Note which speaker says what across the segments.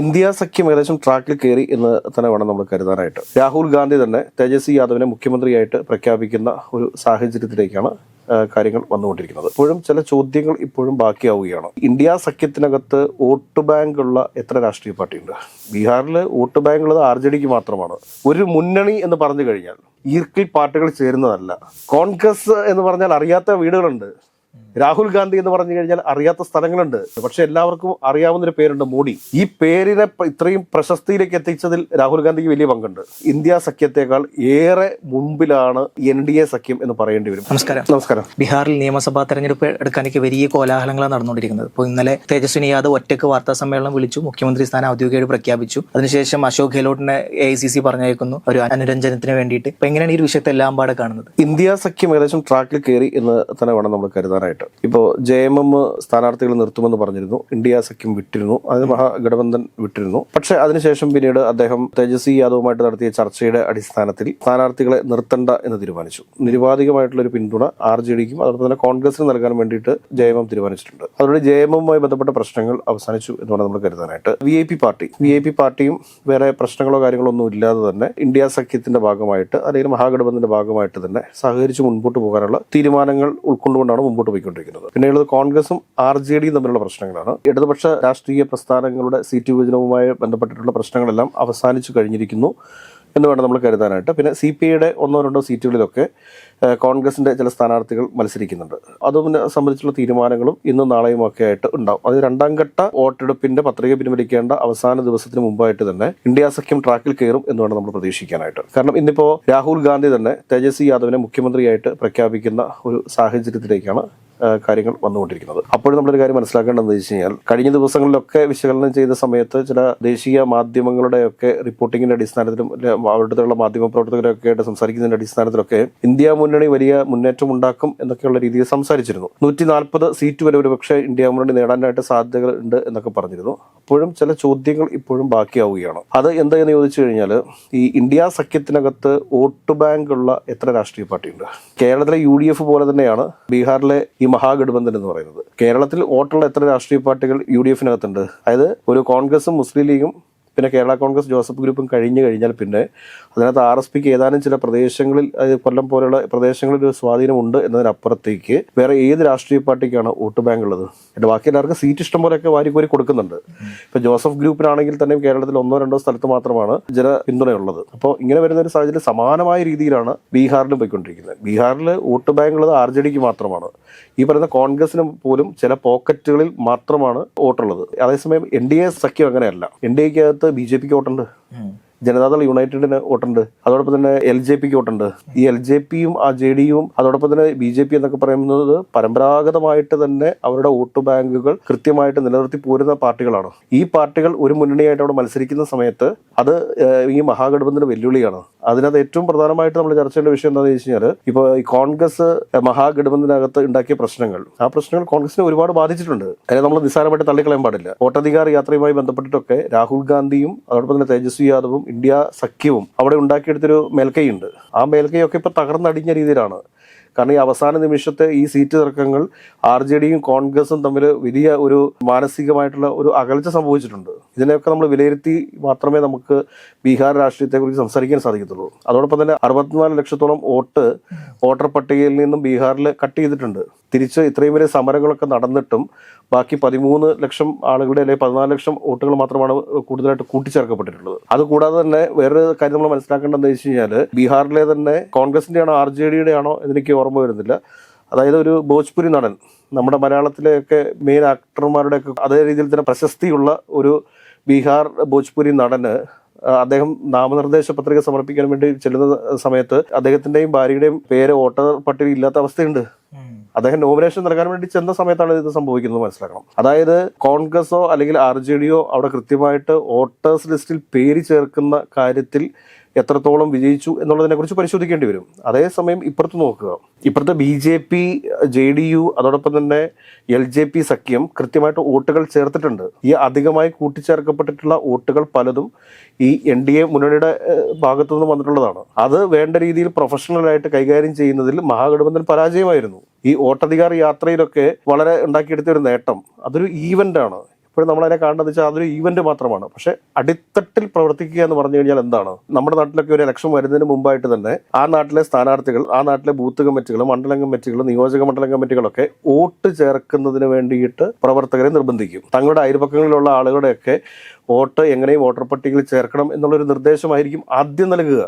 Speaker 1: India സഖ്യം ഏകദേശം ട്രാക്കിൽ കയറി എന്ന് തന്നെ വേണം നമ്മൾ കരുതാനായിട്ട്. രാഹുൽ ഗാന്ധി തന്നെ തേജസ്വി യാദവിനെ മുഖ്യമന്ത്രിയായിട്ട് പ്രഖ്യാപിക്കുന്ന ഒരു സാഹചര്യത്തിലേക്കാണ് കാര്യങ്ങൾ വന്നുകൊണ്ടിരിക്കുന്നത്. ഇപ്പോഴും ചില ചോദ്യങ്ങൾ ഇപ്പോഴും ബാക്കിയാവുകയാണ്. ഇന്ത്യ സഖ്യത്തിനകത്ത് വോട്ട് ബാങ്ക് ഉള്ള എത്ര രാഷ്ട്രീയ പാർട്ടിയുണ്ട്? ബീഹാറിൽ വോട്ട് ബാങ്ക് ഉള്ളത് ആർ ജെ ഡിക്ക് മാത്രമാണ്. ഒരു മുന്നണി എന്ന് പറഞ്ഞു കഴിഞ്ഞാൽ ഈർക്കിൽ പാർട്ടികൾ ചേരുന്നതല്ല. കോൺഗ്രസ് എന്ന് പറഞ്ഞാൽ അറിയാത്ത വീടുകളുണ്ട്. രാഹുൽ ഗാന്ധി എന്ന് പറഞ്ഞു കഴിഞ്ഞാൽ അറിയാത്ത സ്ഥലങ്ങളുണ്ട്. പക്ഷെ എല്ലാവർക്കും അറിയാവുന്ന ഒരു പേരുണ്ട് മോഡി. ഈ പേരിനെ ഇത്രയും പ്രശസ്തിയിലേക്ക് എത്തിച്ചതിൽ രാഹുൽ ഗാന്ധിക്ക് വലിയ പങ്കുണ്ട്. ഇന്ത്യ സഖ്യത്തെക്കാൾ ഏറെ മുമ്പിലാണ് എൻ ഡി എ സഖ്യം എന്ന് പറയേണ്ടി വരും.
Speaker 2: നമസ്കാരം.
Speaker 1: നമസ്കാരം.
Speaker 2: ബീഹാറിൽ നിയമസഭാ തെരഞ്ഞെടുപ്പ് എടുക്കാനൊക്കെ വലിയ കോലാഹലങ്ങളാണ് നടന്നുകൊണ്ടിരിക്കുന്നത്. ഇപ്പോൾ ഇന്നലെ തേജസ്വിനി യാദവ് ഒറ്റയ്ക്ക് വാർത്താ സമ്മേളനം വിളിച്ചു. മുഖ്യമന്ത്രി സ്ഥാനം ഔദ്യോഗികമായിട്ട് പ്രഖ്യാപിച്ചു. അതിനുശേഷം അശോക് ഗെഹ്ലോട്ടിനെ എ ഐ സി സി പറഞ്ഞയക്കുന്നു. ഒരു അനുരഞ്ജനത്തിന് വേണ്ടിയിട്ട്. ഇപ്പൊ എങ്ങനെയാണ് ഈ വിഷയത്തെല്ലാം വിഷയത്തെ എല്ലാം പാടെ കാണുന്നത്?
Speaker 1: ഇന്ത്യ സഖ്യം ഏകദേശം ട്രാക്കിൽ കയറി എന്ന് തന്നെ വേണം നമ്മൾ കരുതാനായിട്ട്. ഇപ്പോൾ ജെ എം എം സ്ഥാനാർത്ഥികൾ നിർത്തുമെന്ന് പറഞ്ഞിരുന്നു. ഇന്ത്യ സഖ്യം വിട്ടിരുന്നു. അത് മഹാഗഠബന്ധൻ വിട്ടിരുന്നു. പക്ഷെ അതിനുശേഷം പിന്നീട് അദ്ദേഹം തേജസ്വി യാദവുമായിട്ട് നടത്തിയ ചർച്ചയുടെ അടിസ്ഥാനത്തിൽ സ്ഥാനാർത്ഥികളെ നിർത്തണ്ട എന്ന് തീരുമാനിച്ചു. നിരുപാധികമായിട്ടുള്ള ഒരു പിന്തുണ ആർ ജെ ഡിക്കും അതോടൊപ്പം തന്നെ കോൺഗ്രസിന് നൽകാൻ വേണ്ടിയിട്ട് ജെ എം എം തീരുമാനിച്ചിട്ടുണ്ട്. അതോടെ ജെ എം എമ്മുമായി ബന്ധപ്പെട്ട പ്രശ്നങ്ങൾ അവസാനിച്ചു എന്ന് പറഞ്ഞാൽ നമ്മൾ കരുതാനായിട്ട്. V I P party. V I P പാർട്ടിയും വേറെ പ്രശ്നങ്ങളോ കാര്യങ്ങളോ ഒന്നും ഇല്ലാതെ തന്നെ ഇന്ത്യ സഖ്യത്തിന്റെ ഭാഗമായിട്ട് അല്ലെങ്കിൽ മഹാഗഠബന്ധന്റെ ഭാഗമായിട്ട് തന്നെ സഹകരിച്ച് മുൻപോട്ട് പോകാനുള്ള തീരുമാനങ്ങൾ ഉൾക്കൊണ്ടുകൊണ്ടാണ് മുമ്പോട്ട് പോയിക്കൊണ്ടിരിക്കുന്നത് പിന്നെയുള്ളത് കോൺഗ്രസും ആർ ജെ ഡിയും തമ്മിലുള്ള പ്രശ്നങ്ങളാണ്. ഇടതുപക്ഷ രാഷ്ട്രീയ പ്രസ്ഥാനങ്ങളുടെ സീറ്റ് വിഭജനവുമായി ബന്ധപ്പെട്ടിട്ടുള്ള പ്രശ്നങ്ങളെല്ലാം അവസാനിച്ചു കഴിഞ്ഞിരിക്കുന്നു എന്ന് വേണം നമ്മൾ കരുതാനായിട്ട്. പിന്നെ സി പി ഐയുടെ ഒന്നോ രണ്ടോ സീറ്റുകളിലൊക്കെ കോൺഗ്രസിന്റെ ചില സ്ഥാനാർത്ഥികൾ മത്സരിക്കുന്നുണ്ട്. അതിനെ സംബന്ധിച്ചുള്ള തീരുമാനങ്ങളും ഇന്നും നാളെയും ഒക്കെ ആയിട്ട് ഉണ്ടാവും. അത് രണ്ടാം ഘട്ട വോട്ടെടുപ്പിന്റെ പത്രിക പിൻവലിക്കേണ്ട അവസാന ദിവസത്തിന് മുമ്പായിട്ട് തന്നെ ഇന്ത്യ സഖ്യം ട്രാക്കിൽ കയറും എന്ന് വേണം നമ്മൾ പ്രതീക്ഷിക്കാനായിട്ട്. കാരണം ഇന്നിപ്പോ രാഹുൽ ഗാന്ധി തന്നെ തേജസ്വി യാദവിനെ മുഖ്യമന്ത്രിയായിട്ട് പ്രഖ്യാപിക്കുന്ന ഒരു സാഹചര്യത്തിലേക്കാണ് കാര്യങ്ങൾ വന്നുകൊണ്ടിരിക്കുന്നത്. അപ്പോഴും നമ്മളൊരു കാര്യം മനസ്സിലാക്കേണ്ടതെന്ന് വെച്ച് കഴിഞ്ഞാൽ കഴിഞ്ഞ ദിവസങ്ങളിലൊക്കെ വിശകലനം ചെയ്ത സമയത്ത് ചില ദേശീയ മാധ്യമങ്ങളുടെയൊക്കെ റിപ്പോർട്ടിങ്ങിന്റെ അടിസ്ഥാനത്തിലും അവിടുത്തെ മാധ്യമ പ്രവർത്തകരൊക്കെ ആയിട്ട് സംസാരിക്കുന്നതിന്റെ അടിസ്ഥാനത്തിലൊക്കെ ഇന്ത്യ മുന്നണി വലിയ മുന്നേറ്റം ഉണ്ടാക്കും എന്നൊക്കെയുള്ള രീതിയിൽ സംസാരിച്ചിരുന്നു. നൂറ്റി നാൽപ്പത് സീറ്റ് വരെ ഒരുപക്ഷെ ഇന്ത്യ മുന്നണി നേടാനായിട്ട് സാധ്യതകൾ ഉണ്ട് എന്നൊക്കെ പറഞ്ഞിരുന്നു. അപ്പോഴും ചില ചോദ്യങ്ങൾ ഇപ്പോഴും ബാക്കിയാവുകയാണ്. അത് എന്താണെന്ന് ചോദിച്ചു കഴിഞ്ഞാൽ ഈ ഇന്ത്യ സഖ്യത്തിനകത്ത് വോട്ട് ബാങ്ക് ഉള്ള എത്ര രാഷ്ട്രീയ പാർട്ടിയുണ്ട്? കേരളത്തിലെ യു ഡി എഫ് പോലെ തന്നെയാണ് ബീഹാറിലെ ഈ മഹാഗഠബന്ധൻ എന്ന് പറയുന്നത്. കേരളത്തിൽ വോട്ടുള്ള എത്ര രാഷ്ട്രീയ പാർട്ടികൾ യു ഡി എഫിനകത്തുണ്ട്? അതായത് ഒരു കോൺഗ്രസും മുസ്ലിം ലീഗും പിന്നെ കേരള കോൺഗ്രസ് ജോസഫ് ഗ്രൂപ്പും കഴിഞ്ഞു കഴിഞ്ഞാൽ പിന്നെ അതിനകത്ത് ആർ എസ് പിക്ക് ഏതാനും ചില പ്രദേശങ്ങളിൽ കൊല്ലം പോലെയുള്ള പ്രദേശങ്ങളിൽ ഒരു സ്വാധീനമുണ്ട് എന്നതിനപ്പുറത്തേക്ക് വേറെ ഏത് രാഷ്ട്രീയ പാർട്ടിക്കാണ് വോട്ട് ബാങ്ക് ഉള്ളത്? എന്റെ ബാക്കി എല്ലാവർക്കും സീറ്റ് ഇഷ്ടം പോലെയൊക്കെ വാരിക്കോരി കൊടുക്കുന്നുണ്ട്. ഇപ്പൊ ജോസഫ് ഗ്രൂപ്പിനാണെങ്കിൽ തന്നെ കേരളത്തിൽ ഒന്നോ രണ്ടോ സ്ഥലത്ത് മാത്രമാണ് ജന പിന്തുണയുള്ളത്. അപ്പോൾ ഇങ്ങനെ വരുന്ന ഒരു സാഹചര്യം സമാനമായ രീതിയിലാണ് ബീഹാറിലും പോയിക്കൊണ്ടിരിക്കുന്നത്. ബീഹാറിൽ വോട്ട് ബാങ്ക് ഉള്ളത് ആർ ജെ ഡിക്ക് മാത്രമാണ്. ഈ പറയുന്ന കോൺഗ്രസിന് പോലും ചില പോക്കറ്റുകളിൽ മാത്രമാണ് വോട്ടുള്ളത്. അതേസമയം എൻ ഡി എ സഖ്യം അങ്ങനെയല്ല. എൻ ഡി എക്കകത്ത് ബി ജെ പിക്ക് വോട്ടുണ്ട്. ജനതാദൾ യുണൈറ്റഡിന് വോട്ടുണ്ട്. അതോടൊപ്പം തന്നെ എൽ ജെ പിക്ക് വോട്ടുണ്ട്. ഈ എൽ ജെ പിയും ആ ജെ ഡിയും അതോടൊപ്പം തന്നെ ബി ജെ പി എന്നൊക്കെ പറയുന്നത് പരമ്പരാഗതമായിട്ട് തന്നെ അവരുടെ വോട്ട് ബാങ്കുകൾ കൃത്യമായിട്ട് നിലനിർത്തി പോരുന്ന പാർട്ടികളാണ്. ഈ പാർട്ടികൾ ഒരു മുന്നണിയായിട്ട് അവിടെ മത്സരിക്കുന്ന സമയത്ത് അത് ഈ മഹാഗഠബന്ധന വെല്ലുവിളിയാണ്. അതിനകത്ത് ഏറ്റവും പ്രധാനമായിട്ട് നമ്മൾ ചർച്ച ചെയ്യേണ്ട വിഷയം എന്താണെന്ന് വെച്ച് കഴിഞ്ഞാൽ ഇപ്പോൾ ഈ കോൺഗ്രസ് മഹാഗഠബന്ധനകത്ത് ഉണ്ടാക്കിയ പ്രശ്നങ്ങൾ. ആ പ്രശ്നങ്ങൾ കോൺഗ്രസിനെ ഒരുപാട് ബാധിച്ചിട്ടുണ്ട്. അതിനെ നമ്മൾ നിസ്സാരമായിട്ട് തള്ളിക്കളയാൻ പാടില്ല. വോട്ടധികാർ യാത്രയുമായി ബന്ധപ്പെട്ടിട്ടൊക്കെ രാഹുൽ ഗാന്ധിയും അതോടൊപ്പം തന്നെ തേജസ്വി യാദവും ഇന്ത്യ സഖ്യവും അവിടെ ഉണ്ടാക്കിയെടുത്തൊരു മേൽക്കൈയുണ്ട്. ആ മേൽക്കൈയൊക്കെ ഇപ്പൊ തകർന്നടിഞ്ഞ രീതിയിലാണ്. കാരണം ഈ അവസാന നിമിഷത്തെ ഈ സീറ്റ് തർക്കങ്ങൾ ആർ ജെ ഡിയും കോൺഗ്രസും തമ്മിൽ വലിയ ഒരു മാനസികമായിട്ടുള്ള ഒരു അകൽച്ച സംഭവിച്ചിട്ടുണ്ട്. ഇതിനെയൊക്കെ നമ്മൾ വിലയിരുത്തി മാത്രമേ നമുക്ക് ബീഹാർ രാഷ്ട്രീയത്തെക്കുറിച്ച് സംസാരിക്കാൻ സാധിക്കത്തുള്ളൂ. അതോടൊപ്പം തന്നെ അറുപത്തിനാല് ലക്ഷത്തോളം വോട്ട് വോട്ടർ പട്ടികയിൽ നിന്നും ബീഹാറിൽ കട്ട് ചെയ്തിട്ടുണ്ട്. തിരിച്ച് ഇത്രയും വലിയ സമരങ്ങളൊക്കെ നടന്നിട്ടും ബാക്കി പതിമൂന്ന് ലക്ഷം ആളുകളുടെ അല്ലെങ്കിൽ പതിനാല് ലക്ഷം വോട്ടുകൾ മാത്രമാണ് കൂടുതലായിട്ട് കൂട്ടിച്ചേർക്കപ്പെട്ടിട്ടുള്ളത്. അതുകൂടാതെ തന്നെ വേറൊരു കാര്യം നമ്മൾ മനസ്സിലാക്കേണ്ടതെന്ന് വെച്ച് കഴിഞ്ഞാൽ ബീഹാറിലെ തന്നെ കോൺഗ്രസിന്റെ ആണോ ആർ ജെ ഡിയുടെ ആണോ എന്നെനിക്ക് ഓർമ്മ വരുന്നില്ല. അതായത് ഒരു ഭോജ്പുരി നടൻ നമ്മുടെ മലയാളത്തിലെയൊക്കെ മെയിൻ ആക്ടർമാരുടെയൊക്കെ അതേ രീതിയിൽ തന്നെ പ്രശസ്തിയുള്ള ഒരു ബീഹാർ ഭോജ്പുരി നടന് അദ്ദേഹം നാമനിർദ്ദേശ പത്രിക സമർപ്പിക്കാൻ വേണ്ടി ചെല്ലുന്ന സമയത്ത് അദ്ദേഹത്തിന്റെയും ഭാര്യയുടെയും പേര് വോട്ടർ പട്ടിക ഇല്ലാത്ത അവസ്ഥയുണ്ട്. അദ്ദേഹം നോമിനേഷൻ നൽകാൻ വേണ്ടി ചെന്ന സമയത്താണ് ഇത് സംഭവിക്കുന്നത് മനസ്സിലാക്കണം. അതായത് കോൺഗ്രസോ അല്ലെങ്കിൽ ആർ ജെ ഡിയോ അവിടെ കൃത്യമായിട്ട് വോട്ടേഴ്സ് ലിസ്റ്റിൽ പേര് ചേർക്കുന്ന കാര്യത്തിൽ എത്രത്തോളം വിജയിച്ചു എന്നുള്ളതിനെ കുറിച്ച് പരിശോധിക്കേണ്ടി വരും. അതേസമയം ഇപ്പുറത്ത് നോക്കുക. ഇപ്പുറത്തെ B J P J D U അതോടൊപ്പം തന്നെ എൽ ജെ പി സഖ്യം കൃത്യമായിട്ട് വോട്ടുകൾ ചേർത്തിട്ടുണ്ട്. ഈ അധികമായി കൂട്ടിച്ചേർക്കപ്പെട്ടിട്ടുള്ള വോട്ടുകൾ പലതും ഈ എൻ ഡി എ മുന്നണിയുടെ ഭാഗത്തു നിന്ന് വന്നിട്ടുള്ളതാണ്. അത് വേണ്ട രീതിയിൽ പ്രൊഫഷണലായിട്ട് കൈകാര്യം ചെയ്യുന്നതിൽ മഹാഗഠബന്ധൻ പരാജയമായിരുന്നു. ഈ വോട്ടധികാർ യാത്രയിലൊക്കെ വളരെ ഉണ്ടാക്കിയെടുത്ത ഒരു നേട്ടം. അതൊരു ഈവന്റ് ആണ് ഇപ്പോഴും നമ്മളതിനെ കാണുന്നത് വെച്ചാൽ അതൊരു ഈവന്റ് മാത്രമാണ്. പക്ഷേ അടിത്തട്ടിൽ പ്രവർത്തിക്കുക എന്ന് പറഞ്ഞു കഴിഞ്ഞാൽ എന്താണ്? നമ്മുടെ നാട്ടിലൊക്കെ ഒരു ഇലക്ഷൻ വരുന്നതിന് മുമ്പായിട്ട് തന്നെ ആ നാട്ടിലെ സ്ഥാനാർത്ഥികൾ ആ നാട്ടിലെ ബൂത്ത് കമ്മിറ്റികൾ മണ്ഡലം കമ്മിറ്റികൾ നിയോജക മണ്ഡലം കമ്മിറ്റികളൊക്കെ വോട്ട് ചേർക്കുന്നതിന് വേണ്ടിയിട്ട് പ്രവർത്തകരെ നിർബന്ധിക്കും. തങ്ങളുടെ അയൽപക്കങ്ങളിലുള്ള ആളുകളുടെയൊക്കെ വോട്ട് എങ്ങനെയും വോട്ടർ പട്ടികയിൽ ചേർക്കണം എന്നുള്ളൊരു നിർദ്ദേശമായിരിക്കും ആദ്യം നൽകുക.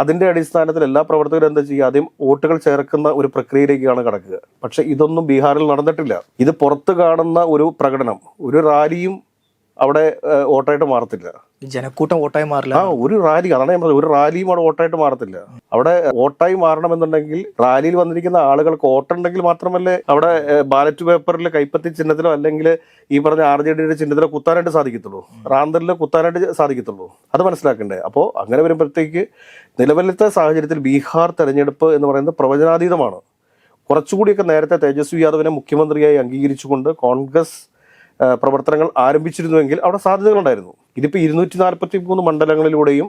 Speaker 1: അതിന്റെ അടിസ്ഥാനത്തിൽ എല്ലാ പ്രവർത്തകരും എന്താ ചെയ്യുക? ആദ്യം വോട്ടുകൾ ചേർക്കുന്ന ഒരു പ്രക്രിയയിലേക്കാണ് കടക്കുക. പക്ഷെ ഇതൊന്നും ബീഹാറിൽ നടന്നിട്ടില്ല. ഇത് പുറത്ത് കാണുന്ന ഒരു പ്രകടനം ഒരു റാലിയും അവിടെ വോട്ടായിട്ട് മാറത്തില്ല.
Speaker 2: ജനക്കൂട്ടം വോട്ടായി മാറില്ല.
Speaker 1: ആ ഒരു റാലി അതാണ് ഞാൻ ഒരു റാലിയും അവിടെ വോട്ടായിട്ട് മാറത്തില്ല. അവിടെ വോട്ടായി മാറണമെന്നുണ്ടെങ്കിൽ റാലിയിൽ വന്നിരിക്കുന്ന ആളുകൾക്ക് വോട്ടുണ്ടെങ്കിൽ മാത്രമല്ലേ അവിടെ ബാലറ്റ് പേപ്പറിൽ കൈപ്പത്തി ചിഹ്നത്തിലോ അല്ലെങ്കിൽ ഈ പറഞ്ഞ ആർ ജെ ഡിയുടെ ചിഹ്നത്തിലോ കുത്താനായിട്ട് സാധിക്കത്തുള്ളൂ. റാന്തലിലോ കുത്താനായിട്ട് സാധിക്കത്തുള്ളൂ. അത് മനസ്സിലാക്കണ്ടേ? അപ്പോൾ അങ്ങനെ വരുമ്പോഴത്തേക്ക് നിലവിലത്തെ സാഹചര്യത്തിൽ ബീഹാർ തെരഞ്ഞെടുപ്പ് എന്ന് പറയുന്നത് പ്രവചനാതീതമാണ്. കുറച്ചുകൂടിയൊക്കെ നേരത്തെ തേജസ്വി യാദവിനെ മുഖ്യമന്ത്രിയായി അംഗീകരിച്ചുകൊണ്ട് കോൺഗ്രസ് പ്രവർത്തനങ്ങൾ ആരംഭിച്ചിരുന്നുവെങ്കിൽ അവിടെ സാധ്യതകളുണ്ടായിരുന്നു. ഇതിപ്പോൾ ഇരുന്നൂറ്റി നാൽപ്പത്തി മൂന്ന് മണ്ഡലങ്ങളിലൂടെയും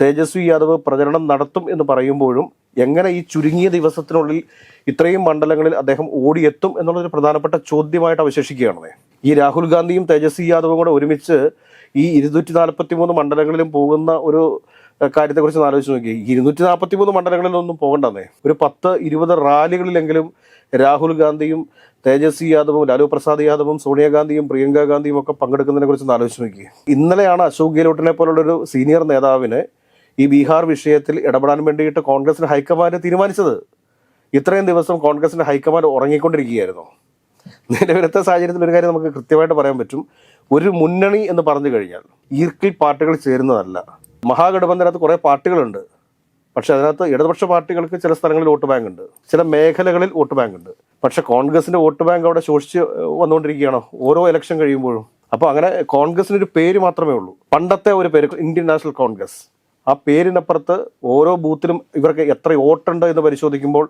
Speaker 1: തേജസ്വി യാദവ് പ്രചരണം നടത്തും എന്ന് പറയുമ്പോഴും എങ്ങനെ ഈ ചുരുങ്ങിയ ദിവസത്തിനുള്ളിൽ ഇത്രയും മണ്ഡലങ്ങളിൽ അദ്ദേഹം ഓടിയെത്തും എന്നുള്ളൊരു പ്രധാനപ്പെട്ട ചോദ്യമായിട്ട് അവശേഷിക്കുകയാണ് ഈ രാഹുൽ ഗാന്ധിയും തേജസ്വി യാദവും കൂടെ ഒരുമിച്ച് ഈ ഇരുന്നൂറ്റി നാൽപ്പത്തി മൂന്ന് മണ്ഡലങ്ങളിലും പോകുന്ന ഒരു കാര്യത്തെക്കുറിച്ച് ആലോചിച്ച് നോക്കി. ഇരുന്നൂറ്റി നാൽപ്പത്തി മൂന്ന് മണ്ഡലങ്ങളിലൊന്നും പോകണ്ടെന്നേ. ഒരു പത്ത് ഇരുപത് റാലികളിലെങ്കിലും രാഹുൽ ഗാന്ധിയും തേജസ്വി യാദവും ലാലു പ്രസാദ് യാദവും സോണിയാഗാന്ധിയും പ്രിയങ്ക ഗാന്ധിയും ഒക്കെ പങ്കെടുക്കുന്നതിനെ കുറിച്ച് ആലോചിച്ച് നോക്കി. ഇന്നലെയാണ് അശോക് ഗെഹ്ലോട്ടിനെ പോലുള്ളൊരു സീനിയർ നേതാവിന് ഈ ബീഹാർ വിഷയത്തിൽ ഇടപെടാൻ വേണ്ടിയിട്ട് കോൺഗ്രസിന് ഹൈക്കമാൻഡ് തീരുമാനിച്ചത്. ഇത്രയും ദിവസം കോൺഗ്രസിന്റെ ഹൈക്കമാൻഡ് ഉറങ്ങിക്കൊണ്ടിരിക്കുകയായിരുന്നു. നിലവിലത്തെ സാഹചര്യത്തിൽ ഒരു കാര്യം നമുക്ക് കൃത്യമായിട്ട് പറയാൻ പറ്റും. ഒരു മുന്നണി എന്ന് പറഞ്ഞു കഴിഞ്ഞാൽ ഈർക്കിൽ പാർട്ടികൾ ചേരുന്നതല്ല. മഹാഗഠബന്ധനകത്ത് കുറേ പാർട്ടികളുണ്ട്. പക്ഷെ അതിനകത്ത് ഇടതുപക്ഷ പാർട്ടികൾക്ക് ചില സ്ഥലങ്ങളിൽ വോട്ട് ബാങ്ക് ഉണ്ട്. ചില മേഖലകളിൽ വോട്ട് ബാങ്ക് ഉണ്ട്. പക്ഷെ കോൺഗ്രസിന്റെ വോട്ട് ബാങ്ക് അവിടെ ശോഷിച്ച് വന്നുകൊണ്ടിരിക്കുകയാണോ ഓരോ ഇലക്ഷൻ കഴിയുമ്പോഴും. അപ്പോൾ അങ്ങനെ കോൺഗ്രസിന് ഒരു പേര് മാത്രമേ ഉള്ളൂ. പണ്ടത്തെ ഒരു പേര് ഇന്ത്യൻ നാഷണൽ കോൺഗ്രസ്. ആ പേരിനപ്പുറത്ത് ഓരോ ബൂത്തിലും ഇവർക്ക് എത്ര വോട്ടുണ്ട് എന്ന് പരിശോധിക്കുമ്പോൾ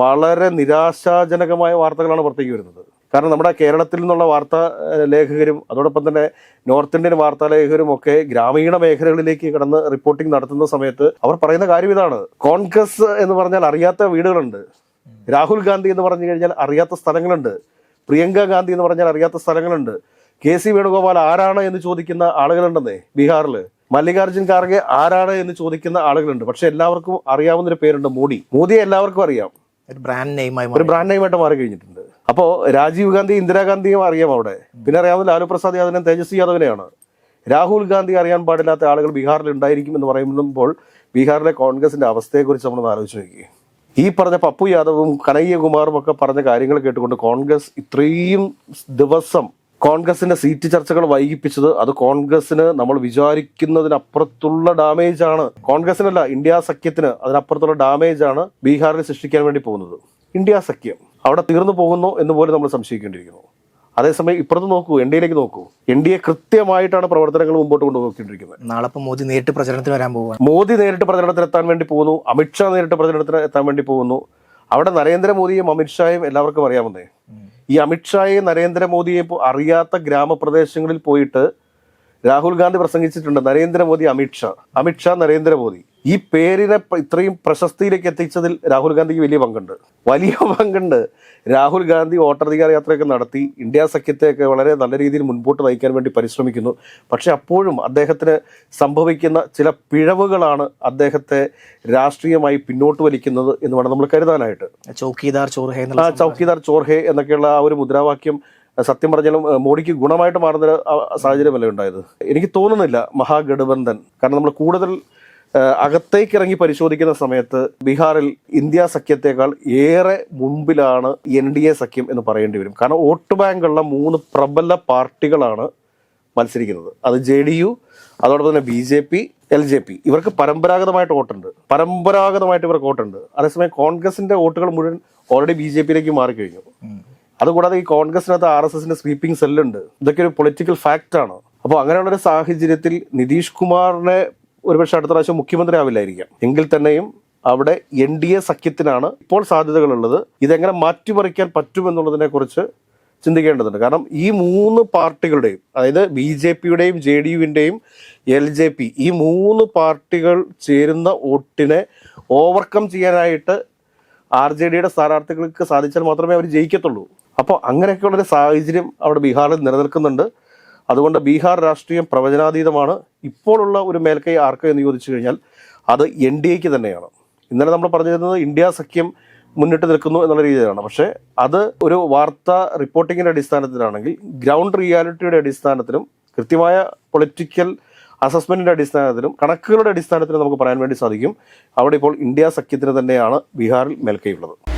Speaker 1: വളരെ നിരാശാജനകമായ വാർത്തകളാണ് പുറത്തേക്ക് വരുന്നത്. കാരണം നമ്മുടെ കേരളത്തിൽ നിന്നുള്ള വാർത്താ ലേഖകരും അതോടൊപ്പം തന്നെ നോർത്ത് ഇന്ത്യൻ വാർത്താ ലേഖകരും ഒക്കെ ഗ്രാമീണ മേഖലകളിലേക്ക് കടന്ന് റിപ്പോർട്ടിംഗ് നടത്തുന്ന സമയത്ത് അവർ പറയുന്ന കാര്യം ഇതാണ്. കോൺഗ്രസ് എന്ന് പറഞ്ഞാൽ അറിയാത്ത വീടുകളുണ്ട്. രാഹുൽ ഗാന്ധി എന്ന് പറഞ്ഞു കഴിഞ്ഞാൽ അറിയാത്ത സ്ഥലങ്ങളുണ്ട്. പ്രിയങ്ക ഗാന്ധി എന്ന് പറഞ്ഞാൽ അറിയാത്ത സ്ഥലങ്ങളുണ്ട്. കെ സി വേണുഗോപാൽ ആരാണ് എന്ന് ചോദിക്കുന്ന ആളുകളുണ്ടെന്നേ ബീഹാറിൽ മല്ലികാർജുൻ ഖാർഗെ ആരാണ് എന്ന് ചോദിക്കുന്ന ആളുകളുണ്ട്. പക്ഷെ എല്ലാവർക്കും അറിയാവുന്ന ഒരു പേരുണ്ട് മോഡി. മോദിയെ എല്ലാവർക്കും അറിയാം.
Speaker 2: ഒരു ബ്രാൻഡ് നെയിമായി
Speaker 1: ഒരു ബ്രാൻഡ് നെയിമായിട്ട് മാറി കഴിഞ്ഞിട്ടുണ്ട്. അപ്പോൾ രാജീവ് ഗാന്ധി ഇന്ദിരാഗാന്ധിയും അറിയാം അവിടെ. പിന്നെ അറിയാവുന്ന ലാലു പ്രസാദ് യാദവിനെയും തേജസ്വി യാദവിനെയാണ്. രാഹുൽ ഗാന്ധി അറിയാൻ പാടില്ലാത്ത ആളുകൾ ബീഹാറിൽ ഉണ്ടായിരിക്കും എന്ന് പറയുമ്പോൾ ബീഹാറിലെ കോൺഗ്രസിന്റെ അവസ്ഥയെക്കുറിച്ച് നമ്മൾ ആലോചിച്ച് നോക്കി ഈ പറഞ്ഞ പപ്പു യാദവും കനയ്യകുമാറും ഒക്കെ പറഞ്ഞ കാര്യങ്ങൾ കേട്ടുകൊണ്ട് കോൺഗ്രസ് ഇത്രയും ദിവസം കോൺഗ്രസിന്റെ സീറ്റ് ചർച്ചകൾ വൈകിപ്പിച്ചത് അത് കോൺഗ്രസിന് നമ്മൾ വിചാരിക്കുന്നതിനപ്പുറത്തുള്ള ഡാമേജ് ആണ്. കോൺഗ്രസിനല്ല ഇന്ത്യ സഖ്യത്തിന് അതിനപ്പുറത്തുള്ള ഡാമേജ് ആണ് ബീഹാറിൽ സൃഷ്ടിക്കാൻ വേണ്ടി പോകുന്നത്. ഇന്ത്യ സഖ്യം. അവിടെ തീർന്നു പോകുന്നു എന്ന് പോലും നമ്മൾ സംശയിക്കേണ്ടിയിരിക്കുന്നു. അതേസമയം ഇപ്പുറത്ത് നോക്കൂ എൻ ഡിയിലേക്ക് നോക്കൂ. എൻ ഡി എ കൃത്യമായിട്ടാണ് പ്രവർത്തനങ്ങൾ മുമ്പോട്ട് കൊണ്ടുപോയിക്കൊണ്ടിരിക്കുന്നത്.
Speaker 2: നാളെ ഇപ്പൊ മോദി നേരിട്ട് പ്രചരണത്തിന് വരാൻ പോവുകയാണ്
Speaker 1: മോദി നേരിട്ട് പ്രചരണത്തിന് എത്താൻ വേണ്ടി പോകുന്നു അമിത്ഷാ നേരിട്ട് പ്രചരണത്തിന് എത്താൻ വേണ്ടി പോകുന്നു. അവിടെ നരേന്ദ്രമോദിയും അമിത്ഷായും എല്ലാവർക്കും അറിയാമെന്നേ ഈ അമിത്ഷായെയും നരേന്ദ്രമോദിയെ അറിയാത്ത ഗ്രാമപ്രദേശങ്ങളിൽ പോയിട്ട് രാഹുൽ ഗാന്ധി പ്രസംഗിച്ചിട്ടുണ്ട് നരേന്ദ്രമോദി അമിത്ഷാ അമിത്ഷാ നരേന്ദ്രമോദി. ഈ പേരിനെ ഇത്രയും പ്രശസ്തിയിലേക്ക് എത്തിച്ചതിൽ രാഹുൽ ഗാന്ധിക്ക് വലിയ പങ്കുണ്ട്. വലിയ പങ്കുണ്ട്. രാഹുൽ ഗാന്ധി വോട്ടധികാര യാത്രയൊക്കെ നടത്തി ഇന്ത്യ സഖ്യത്തെയൊക്കെ വളരെ നല്ല രീതിയിൽ മുൻപോട്ട് നയിക്കാൻ വേണ്ടി പരിശ്രമിക്കുന്നു. പക്ഷെ അപ്പോഴും അദ്ദേഹത്തിന് സംഭവിക്കുന്ന ചില പിഴവുകളാണ് അദ്ദേഹത്തെ രാഷ്ട്രീയമായി പിന്നോട്ട് വലിക്കുന്നത് എന്ന് വേണം നമ്മൾ കരുതാനായിട്ട്.
Speaker 2: ചൗക്കിദാർ ചോർഹേ
Speaker 1: ആ ചൗക്കിദാർ ചോർഹെ എന്നൊക്കെയുള്ള ആ ഒരു മുദ്രാവാക്യം സത്യം പറഞ്ഞാലും മോഡിക്ക് ഗുണമായിട്ട് മാറുന്ന സാഹചര്യമല്ലേ ഉണ്ടായത്? എനിക്ക് തോന്നുന്നില്ല മഹാഗഠബന്ധൻ കാരണം നമ്മൾ കൂടുതൽ അകത്തേക്ക് ഇറങ്ങി പരിശോധിക്കുന്ന സമയത്ത് ബീഹാറിൽ ഇന്ത്യ സഖ്യത്തെക്കാൾ ഏറെ മുമ്പിലാണ് എൻ ഡി എ സഖ്യം എന്ന് പറയേണ്ടി വരും. കാരണം വോട്ട് ബാങ്കുള്ള മൂന്ന് പ്രബല പാർട്ടികളാണ് മത്സരിക്കുന്നത്. അത് ജെ ഡി യു അതോടൊപ്പം തന്നെ B J P L J P. ഇവർക്ക് പരമ്പരാഗതമായിട്ട് വോട്ടുണ്ട്. പരമ്പരാഗതമായിട്ട് ഇവർക്ക് വോട്ടുണ്ട്. അതേസമയം കോൺഗ്രസിന്റെ വോട്ടുകൾ മുഴുവൻ ഓൾറെഡി ബി ജെ പിയിലേക്ക് മാറിക്കഴിഞ്ഞു. അതുകൂടാതെ ഈ കോൺഗ്രസിനകത്ത് ആർ എസ് എസിന്റെ സ്വീപ്പിംഗ് സെല്ലുണ്ട്. ഇതൊക്കെ ഒരു പൊളിറ്റിക്കൽ ഫാക്റ്റാണ് അപ്പോൾ അങ്ങനെയുള്ള ഒരു സാഹചര്യത്തിൽ നിതീഷ് കുമാറിനെ ഒരുപക്ഷെ അടുത്ത പ്രാവശ്യം മുഖ്യമന്ത്രി ആവില്ലായിരിക്കാം എങ്കിൽ തന്നെയും അവിടെ എൻ ഡി എ സഖ്യത്തിനാണ് ഇപ്പോൾ സാധ്യതകളുള്ളത്. ഇതെങ്ങനെ മാറ്റിമറിക്കാൻ പറ്റുമെന്നുള്ളതിനെ കുറിച്ച് ചിന്തിക്കേണ്ടതുണ്ട്. കാരണം ഈ മൂന്ന് പാർട്ടികളുടെയും അതായത് ബി ജെ പിയുടെയും ജെ ഡി യുവിന്റെയും എൽ ജെ പി ഈ മൂന്ന് പാർട്ടികൾ ചേരുന്ന വോട്ടിനെ ഓവർകം ചെയ്യാനായിട്ട് ആർ ജെ ഡിയുടെ സ്ഥാനാർത്ഥികൾക്ക് സാധിച്ചാൽ മാത്രമേ അവർ ജയിക്കത്തുള്ളൂ. അപ്പോൾ അങ്ങനെയൊക്കെയുള്ളൊരു സാഹചര്യം അവിടെ ബീഹാറിൽ നിലനിൽക്കുന്നുണ്ട്. അതുകൊണ്ട് ബീഹാർ രാഷ്ട്രീയം പ്രവചനാതീതമാണ്. ഇപ്പോഴുള്ള ഒരു മേൽക്കൈ ആർക്ക് എന്ന് ചോദിച്ചു കഴിഞ്ഞാൽ അത് എൻ ഡി എക്ക് തന്നെയാണ്. ഇന്നലെ നമ്മൾ പറഞ്ഞിരുന്നത് ഇന്ത്യ സഖ്യം മുന്നിട്ട് നിൽക്കുന്നു എന്നുള്ള രീതിയിലാണ്. പക്ഷേ അത് ഒരു വാർത്താ റിപ്പോർട്ടിങ്ങിന്റെ അടിസ്ഥാനത്തിലാണെങ്കിൽ ഗ്രൗണ്ട് റിയാലിറ്റിയുടെ അടിസ്ഥാനത്തിലും കൃത്യമായ പൊളിറ്റിക്കൽ അസസ്മെന്റിന്റെ അടിസ്ഥാനത്തിലും കണക്കുകളുടെ അടിസ്ഥാനത്തിലും നമുക്ക് പറയാൻ വേണ്ടി സാധിക്കും. അവിടെ ഇപ്പോൾ ഇന്ത്യ സഖ്യത്തിന് തന്നെയാണ് ബീഹാറിൽ മേൽക്കൈയുള്ളത്